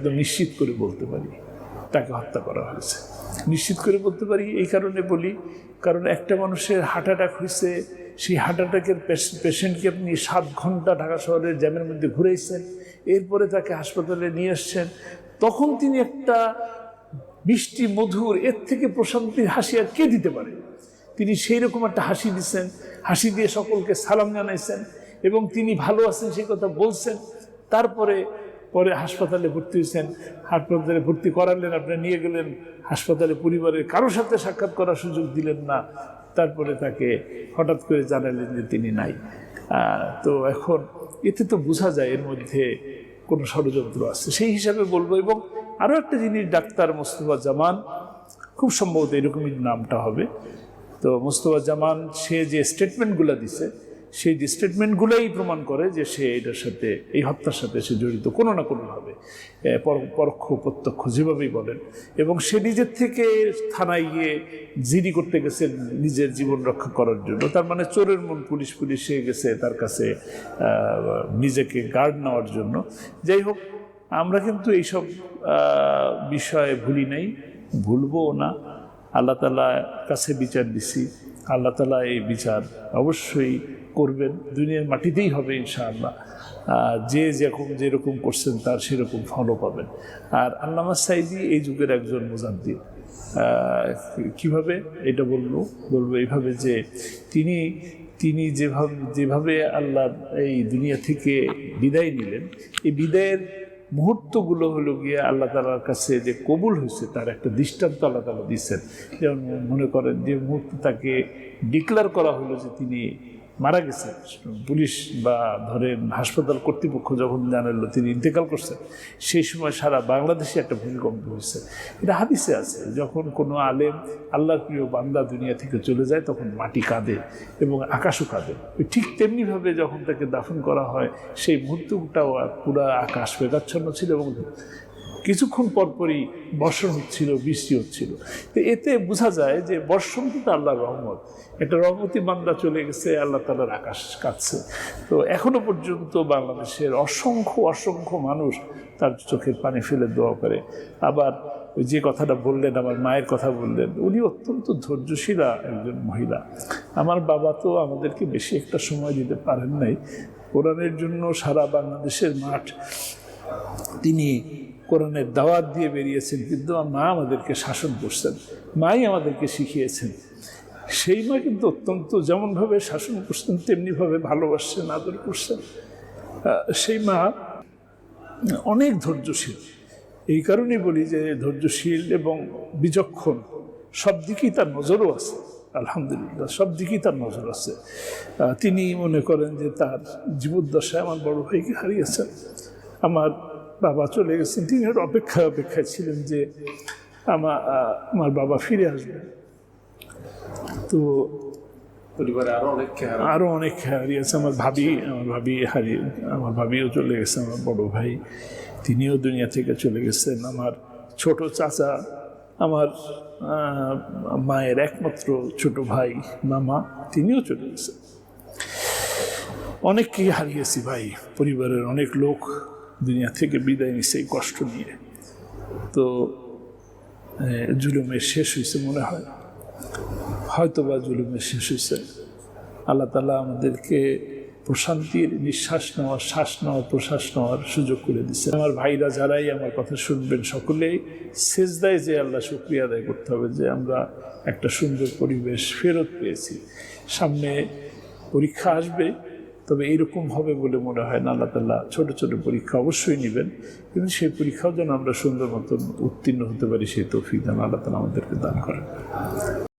একদম নিশ্চিত করে বলতে পারি, তাকে হত্যা করা হয়েছে। নিশ্চিত করে বলতে পারি এই কারণে বলি, কারণ একটা মানুষের হার্ট অ্যাটাক হয়েছে, সেই হার্ট অ্যাটাকের পেশেন্টকে আপনি সাত ঘণ্টা ঢাকা শহরের জ্যামের মধ্যে ঘুরেছেন এরপরে তাকে হাসপাতালে নিয়ে আসছেন, তখন তিনি একটা মিষ্টি মধুর, এর থেকে প্রশান্তির হাসি আর কে দিতে পারে? তিনি সেই রকম একটা হাসি দিচ্ছেন হাসি দিয়ে সকলকে সালাম জানাইছেন এবং তিনি ভালো আছেন সেই কথা বলছেন, তারপরে পরে হাসপাতালে ভর্তি হয়েছেন। হাসপাতালে ভর্তি করালেন আপনি নিয়ে গেলেন। হাসপাতালে পরিবারের কারোর সাথে সাক্ষাৎ করার সুযোগ দিলেন না। তারপরে তাকে হঠাৎ করে জানালেন যে তিনি নাই। তো এখন এতে তো বোঝা যায় এর মধ্যে কোনো ষড়যন্ত্র আছে। সেই হিসাবে বলব এবং আরও একটা জিনিস, ডাক্তার মোস্তফা জামান, খুব সম্ভবত এরকমই নামটা হবে। তো মোস্তফা জামান, সে যে স্টেটমেন্টগুলো দিছে সেই যে স্টেটমেন্টগুলোই প্রমাণ করে যে সে এটার সাথে, এই হত্যার সাথে সে জড়িত, কোনো না কোনোভাবে পর- পরোক্ষ প্রত্যক্ষ যেভাবেই বলেন। এবং সে নিজের থেকে থানায় গিয়ে জিডি করতে গেছে নিজের জীবন রক্ষা করার জন্য। তার মানে চোরের মন পুলিশ পুলিশে গেছে তার কাছে নিজেকে গার্ড নেওয়ার জন্য। যাই হোক, আমরা কিন্তু এইসব বিষয়ে ভুলি নাই, ভুলবও না। আল্লাহ তালার কাছে বিচার দিছি। আল্লাহ তালা এই বিচার অবশ্যই করবেন। দুনিয়ার মাটিতেই হবে ইনশাআল্লাহ। যে যেরকম যেরকম করছেন তার সেরকম ফলও পাবেন। আর আল্লামা সাইদি এই যুগের একজন মুজাদ্দিন কীভাবে এটা বলব? বলব এইভাবে যে তিনি তিনি যেভাবে যেভাবে আল্লাহ এই দুনিয়া থেকে বিদায় নিলেন, এই বিদায়ের মুহূর্তগুলো হলো গিয়ে আল্লাহ তালার কাছে যে কবুল হয়েছে, তার একটা দৃষ্টান্ত আল্লাহ তালা দিচ্ছেন যেমন মনে করেন যে মুহূর্তে তাকে ডিক্লার করা হলো যে তিনি মারা গেছে। পুলিশ বা ধরেন হাসপাতাল কর্তৃপক্ষ যখন জানালো, তিনি ইন্তেকাল করছেন সেই সময় সারা বাংলাদেশে একটা ভূমিকম্প হয়েছে। এটা হাদিসে আছে, যখন কোনো আলেম আল্লাহর প্রিয় বান্দা দুনিয়া থেকে চলে যায়, তখন মাটি কাঁদে এবং আকাশও কাঁদে। ঠিক তেমনিভাবে যখন তাকে দাফন করা হয়, সেই মুহূর্তটাও পুরা আকাশ মেঘাচ্ছন্ন ছিল এবং কিছুক্ষণ পরপরই বর্ষণ হচ্ছিল, বৃষ্টি হচ্ছিল। তো এতে বোঝা যায় যে বর্ষণ কিন্তু আল্লাহর রহমত। একটা রহমতি বান্দা চলে গেছে, আল্লাহ তালার আকাশ কাটছে। তো এখনও পর্যন্ত বাংলাদেশের অসংখ্য অসংখ্য মানুষ তার চোখের পানি ফেলে দোয়া করে। আবার ওই যে কথাটা বললেন, আমার মায়ের কথা বললেন, উনি অত্যন্ত ধৈর্যশীলা একজন মহিলা। আমার বাবা তো আমাদেরকে বেশি একটা সময় দিতে পারেন নাই। কোরআনের জন্য সারা বাংলাদেশের মাঠ তিনি কোরআনের দাওয়াত দিয়ে বেরিয়েছেন, কিন্তু মা আমাদেরকে শাসন করছেন, মাই আমাদেরকে শিখিয়েছেন। সেই মা কিন্তু অত্যন্ত যেমনভাবে শাসন করছেন, তেমনিভাবে ভালোবাসছেন, আদর করছেন। সেই মা অনেক ধৈর্যশীল। এই কারণেই বলি যে ধৈর্যশীল এবং বিচক্ষণ, সব দিকেই তার নজরও আছে, আলহামদুলিল্লাহ, সব দিকেই তার নজর আছে। তিনি মনে করেন যে তার জীবদ্দশায় আমার বড় ভাইকে হারিয়েছেন। আমার বাবা চলে গেছেন। তিনি এর অপেক্ষায় অপেক্ষায় ছিলেন যে আমার আমার বাবা ফিরে আসবেন তো পরিবারে আরও অনেক আরও অনেক হারিয়েছে আমার ভাবি আমার ভাবি হারিয়ে আমার ভাবিও চলে গেছে আমার বড় ভাই। তিনিও দুনিয়া থেকে চলে গেছেন। আমার ছোট চাচা আমার মায়ের একমাত্র ছোট ভাই মামা তিনিও চলে গেছেন। অনেককেই হারিয়েছি ভাই। পরিবারের অনেক লোক দুনিয়া থেকে বিদায় নিছে, এই কষ্ট নিয়ে। তো জুলুমের শেষ হয়েছে মনে হয়। হয়তো বা জুলুমের শেষ হয়েছে আল্লাহ তালা আমাদেরকে প্রশান্তির নিঃশ্বাস নেওয়ার, শ্বাস নেওয়ার, প্রশ্বাস নেওয়ার সুযোগ করে দিচ্ছে আমার ভাইরা যারাই আমার কথা শুনবেন সকলেই সেজদায় যে আল্লাহ শুক্রিয়া আদায় করতে হবে যে আমরা একটা সুন্দর পরিবেশ ফেরত পেয়েছি। সামনে পরীক্ষা আসবে। তবে এরকম হবে বলে মনে হয় না। আল্লাহ তাল্লাহ ছোটো ছোটো পরীক্ষা অবশ্যই নেবেন। কিন্তু সেই পরীক্ষাও যেন আমরা সুন্দর মতন উত্তীর্ণ হতে পারি, সেই তৌফিক যেন আল্লাহ তালা আমাদেরকে দান করেন।